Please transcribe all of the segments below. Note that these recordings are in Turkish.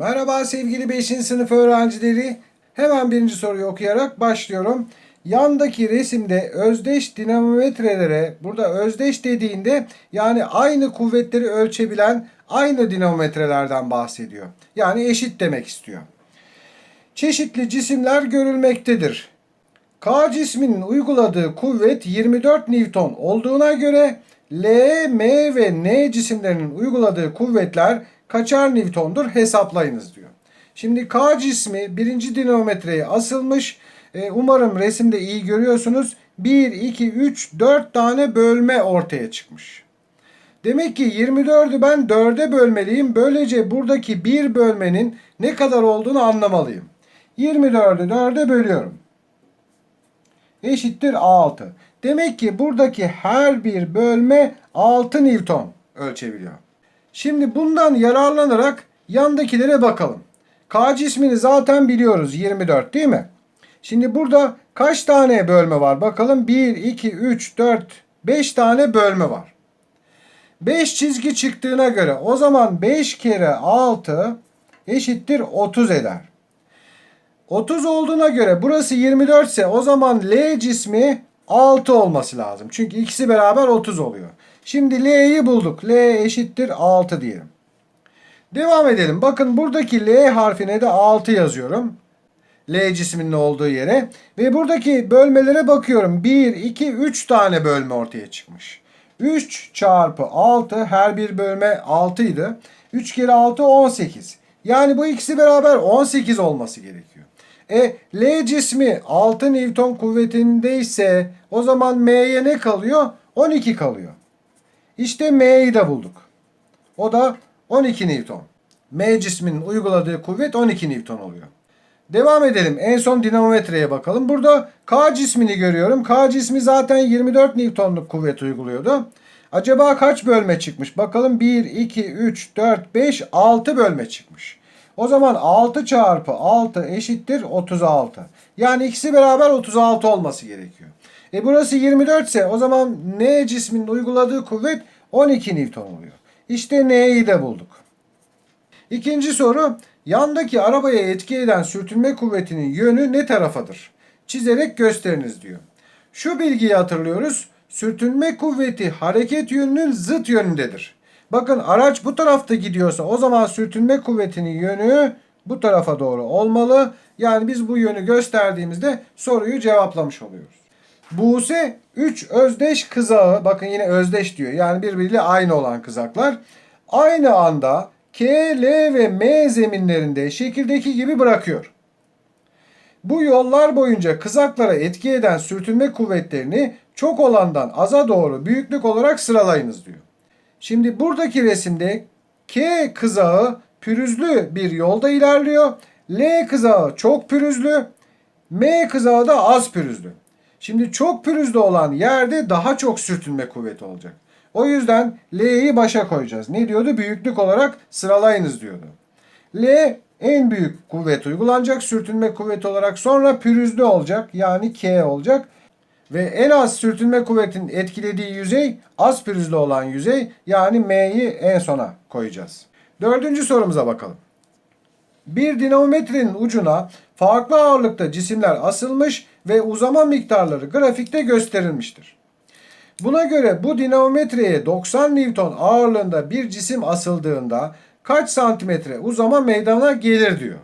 Merhaba sevgili 5. sınıf öğrencileri. Hemen birinci soruyu okuyarak başlıyorum. Yandaki resimde özdeş dinamometrelere, burada özdeş dediğinde yani aynı kuvvetleri ölçebilen aynı dinamometrelerden bahsediyor. Yani eşit demek istiyor. Çeşitli cisimler görülmektedir. K cisminin uyguladığı kuvvet 24 Newton olduğuna göre L, M ve N cisimlerinin uyguladığı kuvvetler kaçar Newton'dur hesaplayınız diyor. Şimdi K cismi birinci dinamometreye asılmış. Ee, umarım resimde iyi görüyorsunuz. 1, 2, 3, 4 tane bölme ortaya çıkmış. Demek ki 24'ü ben 4'e bölmeliyim. Böylece buradaki bir bölmenin ne kadar olduğunu anlamalıyım. 24'ü 4'e bölüyorum eşittir 6. Demek ki buradaki her bir bölme 6 Newton ölçebiliyor. Şimdi bundan yararlanarak yandakilere bakalım. K cismini zaten biliyoruz 24 değil mi? Şimdi burada kaç tane bölme var bakalım. 1, 2, 3, 4, 5 tane bölme var. 5 çizgi çıktığına göre o zaman 5 kere 6 eşittir 30 eder. 30 olduğuna göre burası 24 ise o zaman L cismi 6 olması lazım. Çünkü ikisi beraber 30 oluyor. Şimdi L'yi bulduk. L eşittir 6 diyelim. Devam edelim. Bakın buradaki L harfine de 6 yazıyorum. L cisminin olduğu yere. Ve buradaki bölmelere bakıyorum. 1, 2, 3 tane bölme ortaya çıkmış. 3 çarpı 6 her bir bölme 6 idi. 3 kere 6 18. Yani bu ikisi beraber 18 olması gerekiyor. E L cismi 6 Newton kuvvetindeyse o zaman M'ye ne kalıyor? 12 kalıyor. İşte M'yi de bulduk. O da 12 Newton. M cisminin uyguladığı kuvvet 12 Newton oluyor. Devam edelim. En son dinamometreye bakalım. Burada K cismini görüyorum. K cismi zaten 24 Newton'luk kuvvet uyguluyordu. Acaba kaç bölme çıkmış? Bakalım 1, 2, 3, 4, 5, 6 bölme çıkmış. O zaman 6 çarpı 6 eşittir 36. Yani ikisi beraber 36 olması gerekiyor. E burası 24 ise o zaman N cisminin uyguladığı kuvvet 12 Newton oluyor. İşte N'yi de bulduk. İkinci soru. Yandaki arabaya etki eden sürtünme kuvvetinin yönü ne tarafadır? Çizerek gösteriniz diyor. Şu bilgiyi hatırlıyoruz. Sürtünme kuvveti hareket yönünün zıt yönündedir. Bakın araç bu tarafta gidiyorsa o zaman sürtünme kuvvetinin yönü bu tarafa doğru olmalı. Yani biz bu yönü gösterdiğimizde soruyu cevaplamış oluyoruz. Buse 3 özdeş kızağı bakın yine özdeş diyor. Yani birbiriyle aynı olan kızaklar. Aynı anda K, L ve M zeminlerinde şekildeki gibi bırakıyor. Bu yollar boyunca kızaklara etki eden sürtünme kuvvetlerini çok olandan aza doğru büyüklük olarak sıralayınız diyor. Şimdi buradaki resimde K kızağı pürüzlü bir yolda ilerliyor. L kızağı çok pürüzlü. M kızağı da az pürüzlü. Şimdi çok pürüzlü olan yerde daha çok sürtünme kuvveti olacak. O yüzden L'yi başa koyacağız. Ne diyordu? Büyüklük olarak sıralayınız diyordu. L en büyük kuvvet uygulanacak sürtünme kuvveti olarak sonra pürüzlü olacak yani K olacak. Ve en az sürtünme kuvvetinin etkilediği yüzey az pürüzlü olan yüzey yani M'yi en sona koyacağız. Dördüncü sorumuza bakalım. Bir dinamometrenin ucuna farklı ağırlıkta cisimler asılmış ve uzama miktarları grafikte gösterilmiştir. Buna göre bu dinamometreye 90 Newton ağırlığında bir cisim asıldığında kaç santimetre uzama meydana gelir diyor.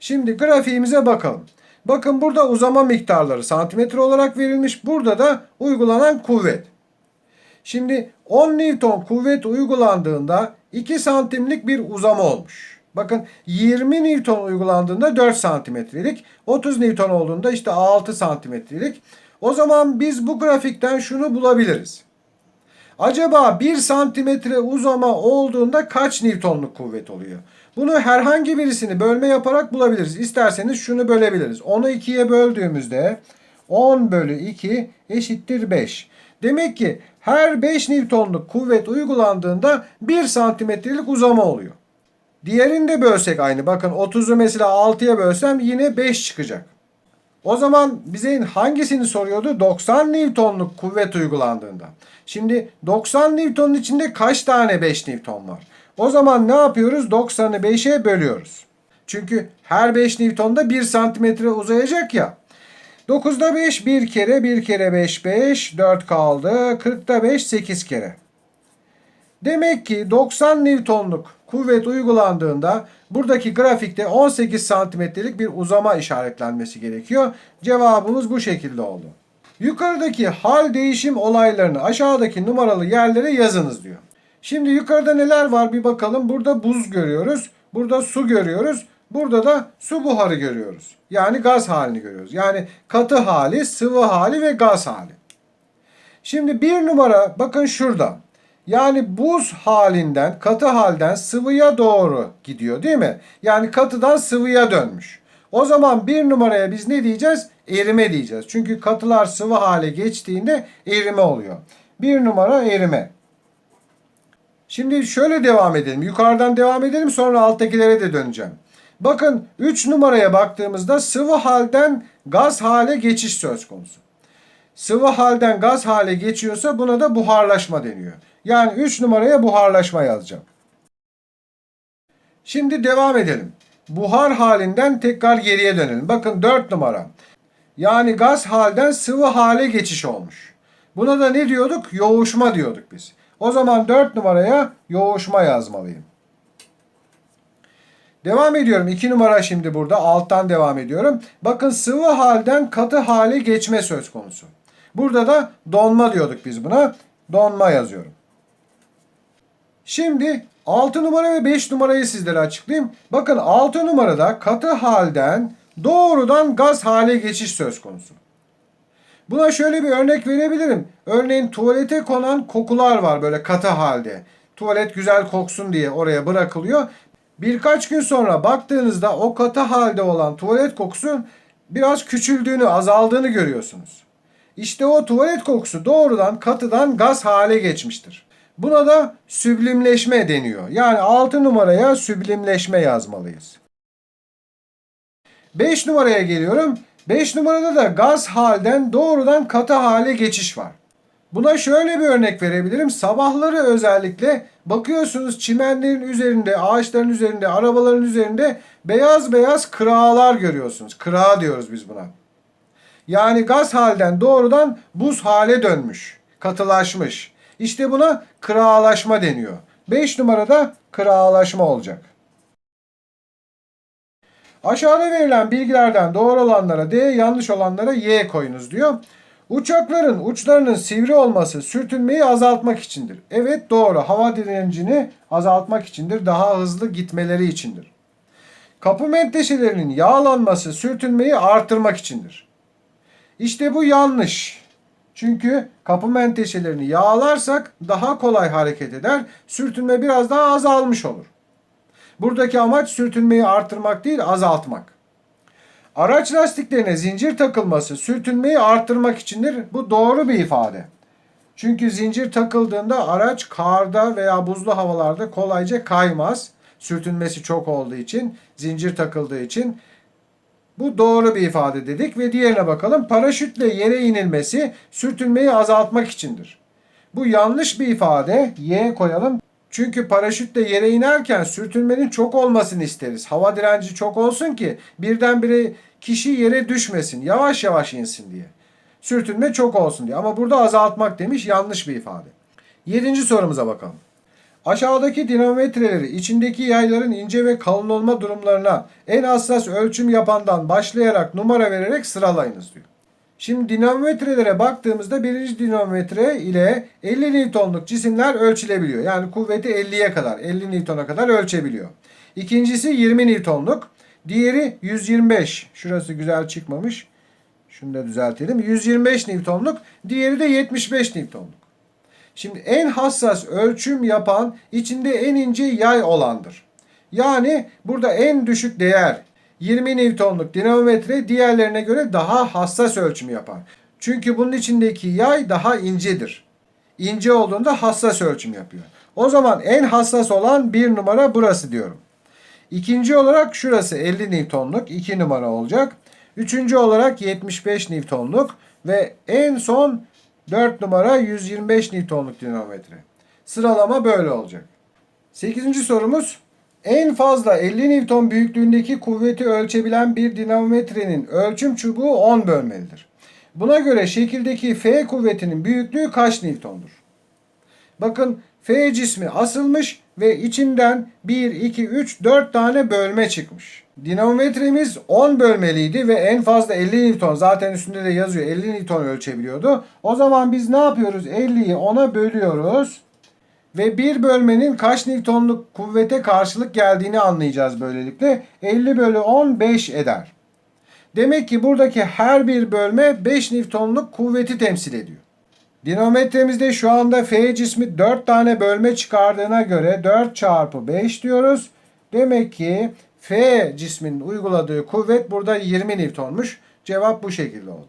Şimdi grafiğimize bakalım. Bakın burada uzama miktarları santimetre olarak verilmiş. Burada da uygulanan kuvvet. Şimdi 10 Newton kuvvet uygulandığında 2 santimlik bir uzama olmuş. Bakın 20 Newton uygulandığında 4 santimetrelik, 30 Newton olduğunda işte 6 santimetrelik. O zaman biz bu grafikten şunu bulabiliriz. Acaba 1 santimetre uzama olduğunda kaç Newtonluk kuvvet oluyor? Bunu herhangi birisini bölme yaparak bulabiliriz. İsterseniz şunu bölebiliriz. 10'u 2'ye böldüğümüzde 10 bölü 2 eşittir 5. Demek ki her 5 Newtonluk kuvvet uygulandığında 1 santimetrelik uzama oluyor. Diğerini de bölsek aynı. Bakın 30'u mesela 6'ya bölsem yine 5 çıkacak. O zaman bize hangisini soruyordu? 90 Newtonluk kuvvet uygulandığında. Şimdi 90 Newton'un içinde kaç tane 5 Newton var? O zaman ne yapıyoruz? 90'ı 5'e bölüyoruz. Çünkü her 5 Newton'da 1 santimetre uzayacak ya. 9'da 5 bir kere, bir kere 5 5, 4 kaldı. 40'da 5 8 kere. Demek ki 90 Newton'luk kuvvet uygulandığında buradaki grafikte 18 santimetrelik bir uzama işaretlenmesi gerekiyor. Cevabımız bu şekilde oldu. Yukarıdaki hal değişim olaylarını aşağıdaki numaralı yerlere yazınız diyor. Şimdi yukarıda neler var bir bakalım. Burada buz görüyoruz. Burada su görüyoruz. Burada da su buharı görüyoruz. Yani gaz halini görüyoruz. Yani katı hali, sıvı hali ve gaz hali. Şimdi bir numara bakın şurada. Yani buz halinden, katı halden sıvıya doğru gidiyor değil mi? Yani katıdan sıvıya dönmüş. O zaman bir numaraya biz ne diyeceğiz? Erime diyeceğiz. Çünkü katılar sıvı hale geçtiğinde erime oluyor. Bir numara erime. Şimdi şöyle devam edelim. Yukarıdan devam edelim sonra alttakilere de döneceğim. Bakın 3 numaraya baktığımızda sıvı halden gaz hale geçiş söz konusu. Sıvı halden gaz hale geçiyorsa buna da buharlaşma deniyor. Yani 3 numaraya buharlaşma yazacağım. Şimdi devam edelim. Buhar halinden tekrar geriye dönelim. Bakın 4 numara. Yani gaz halden sıvı hale geçiş olmuş. Buna da ne diyorduk? Yoğuşma diyorduk biz. O zaman 4 numaraya yoğuşma yazmalıyım. Devam ediyorum. 2 numara şimdi burada. Alttan devam ediyorum. Bakın sıvı halden katı hale geçme söz konusu. Burada da donma diyorduk biz buna. Donma yazıyorum. Şimdi 6 numara ve 5 numarayı sizlere açıklayayım. Bakın 6 numarada katı halden doğrudan gaz hale geçiş söz konusu. Buna şöyle bir örnek verebilirim. Örneğin tuvalete konan kokular var böyle katı halde. Tuvalet güzel koksun diye oraya bırakılıyor. Birkaç gün sonra baktığınızda o katı halde olan tuvalet kokusu biraz küçüldüğünü, azaldığını görüyorsunuz. İşte o tuvalet kokusu doğrudan katıdan gaz hale geçmiştir. Buna da süblimleşme deniyor. Yani 6 numaraya süblimleşme yazmalıyız. 5 numaraya geliyorum. 5 numarada da gaz halden doğrudan katı hale geçiş var. Buna şöyle bir örnek verebilirim. Sabahları özellikle bakıyorsunuz çimenlerin üzerinde, ağaçların üzerinde, arabaların üzerinde beyaz beyaz kırağlar görüyorsunuz. Kırağı diyoruz biz buna. Yani gaz halden doğrudan buz hale dönmüş, katılaşmış. İşte buna kırağlaşma deniyor. 5 numarada kırağlaşma olacak. Aşağıda verilen bilgilerden doğru olanlara D, yanlış olanlara Y koyunuz diyor. Uçakların uçlarının sivri olması sürtünmeyi azaltmak içindir. Evet doğru. Hava direncini azaltmak içindir. Daha hızlı gitmeleri içindir. Kapı menteşelerinin yağlanması sürtünmeyi artırmak içindir. İşte bu yanlış. Çünkü kapı menteşelerini yağlarsak daha kolay hareket eder. Sürtünme biraz daha azalmış olur. Buradaki amaç sürtünmeyi artırmak değil azaltmak. Araç lastiklerine zincir takılması sürtünmeyi arttırmak içindir. Bu doğru bir ifade. Çünkü zincir takıldığında araç karda veya buzlu havalarda kolayca kaymaz. Sürtünmesi çok olduğu için, zincir takıldığı için. Bu doğru bir ifade dedik ve diğerine bakalım. Paraşütle yere inilmesi sürtünmeyi azaltmak içindir. Bu yanlış bir ifade. Y koyalım. Çünkü paraşütle yere inerken sürtünmenin çok olmasını isteriz. Hava direnci çok olsun ki birdenbire kişi yere düşmesin. Yavaş yavaş insin diye. Sürtünme çok olsun diye. Ama burada azaltmak demiş yanlış bir ifade. Yedinci sorumuza bakalım. Aşağıdaki dinamometreleri içindeki yayların ince ve kalın olma durumlarına en hassas ölçüm yapandan başlayarak numara vererek sıralayınız diyor. Şimdi dinamometrelere baktığımızda birinci dinamometre ile 50 Newton'luk cisimler ölçülebiliyor. Yani kuvveti 50'ye kadar, 50 Newton'a kadar ölçebiliyor. İkincisi 20 Newton'luk. Diğeri 125. Şurası güzel çıkmamış. Şunu da düzeltelim. 125 Newton'luk. Diğeri de 75 Newton'luk. Şimdi en hassas ölçüm yapan içinde en ince yay olandır. Yani burada en düşük değer 20 Newton'luk dinamometre diğerlerine göre daha hassas ölçüm yapar. Çünkü bunun içindeki yay daha incedir. İnce olduğunda hassas ölçüm yapıyor. O zaman en hassas olan bir numara burası diyorum. İkinci olarak şurası 50 Newton'luk 2 numara olacak. Üçüncü olarak 75 Newton'luk ve en son 4 numara 125 Newton'luk dinamometre. Sıralama böyle olacak. Sekizinci sorumuz En fazla 50 Newton büyüklüğündeki kuvveti ölçebilen bir dinamometrenin ölçüm çubuğu 10 bölmelidir. Buna göre şekildeki F kuvvetinin büyüklüğü kaç Newton'dur? Bakın F cismi asılmış ve içinden 1, 2, 3, 4 tane bölme çıkmış. Dinamometremiz 10 bölmeliydi ve en fazla 50 Newton zaten üstünde de yazıyor 50 Newton ölçebiliyordu. O zaman biz ne yapıyoruz? 50'yi 10'a bölüyoruz ve bir bölmenin kaç Newtonluk kuvvete karşılık geldiğini anlayacağız böylelikle. 50 bölü 10 5 eder. Demek ki buradaki her bir bölme 5 Newtonluk kuvveti temsil ediyor. Dinamometremizde şu anda F cismi 4 tane bölme çıkardığına göre 4 çarpı 5 diyoruz. Demek ki F cisminin uyguladığı kuvvet burada 20 Newton'muş. Cevap bu şekilde oldu.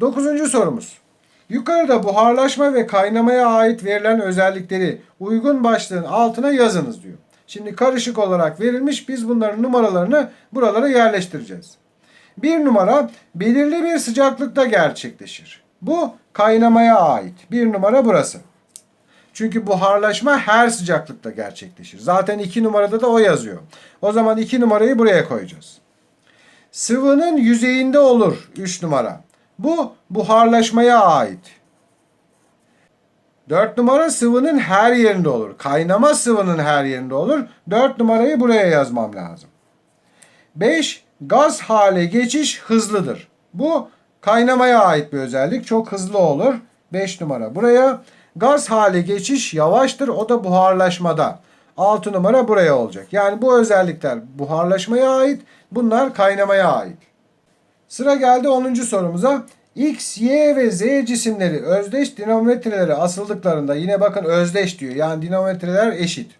Dokuzuncu sorumuz. Yukarıda buharlaşma ve kaynamaya ait verilen özellikleri uygun başlığın altına yazınız diyor. Şimdi karışık olarak verilmiş biz bunların numaralarını buralara yerleştireceğiz. Bir numara belirli bir sıcaklıkta gerçekleşir. Bu kaynamaya ait. Bir numara burası. Çünkü buharlaşma her sıcaklıkta gerçekleşir. Zaten iki numarada da o yazıyor. O zaman iki numarayı buraya koyacağız. Sıvının yüzeyinde olur 3 numara. Bu buharlaşmaya ait. 4 numara sıvının her yerinde olur. Kaynama sıvının her yerinde olur. 4 numarayı buraya yazmam lazım. 5 gaz hale geçiş hızlıdır. Bu kaynamaya ait bir özellik. Çok hızlı olur. 5 numara buraya. Gaz hale geçiş yavaştır. O da buharlaşmada. 6 numara buraya olacak. Yani bu özellikler buharlaşmaya ait. Bunlar kaynamaya ait. Sıra geldi 10. sorumuza. X, Y ve Z cisimleri özdeş dinamometrelere asıldıklarında yine bakın özdeş diyor. Yani dinamometreler eşit.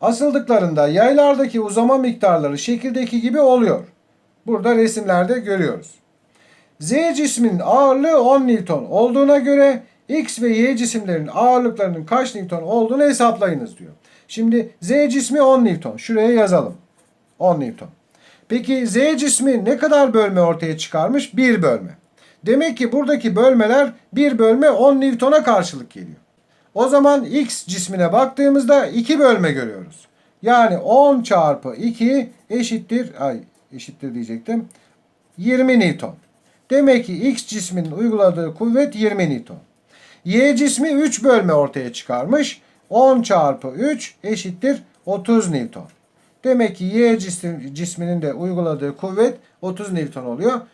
Asıldıklarında yaylardaki uzama miktarları şekildeki gibi oluyor. Burada resimlerde görüyoruz. Z cisminin ağırlığı 10 Newton olduğuna göre X ve Y cisimlerin ağırlıklarının kaç Newton olduğunu hesaplayınız diyor. Şimdi Z cismi 10 Newton. Şuraya yazalım. 10 Newton. Peki Z cismi ne kadar bölme ortaya çıkarmış? 1 bölme. Demek ki buradaki bölmeler 1 bölme 10 Newton'a karşılık geliyor. O zaman X cismine baktığımızda 2 bölme görüyoruz. Yani 10 çarpı 2 eşittir, ay eşittir diyecektim. 20 Newton. Demek ki X cisminin uyguladığı kuvvet 20 Newton. Y cismi 3 bölme ortaya çıkarmış. 10 çarpı 3 eşittir 30 Newton. Demek ki Y cisminin de uyguladığı kuvvet 30 Newton oluyor.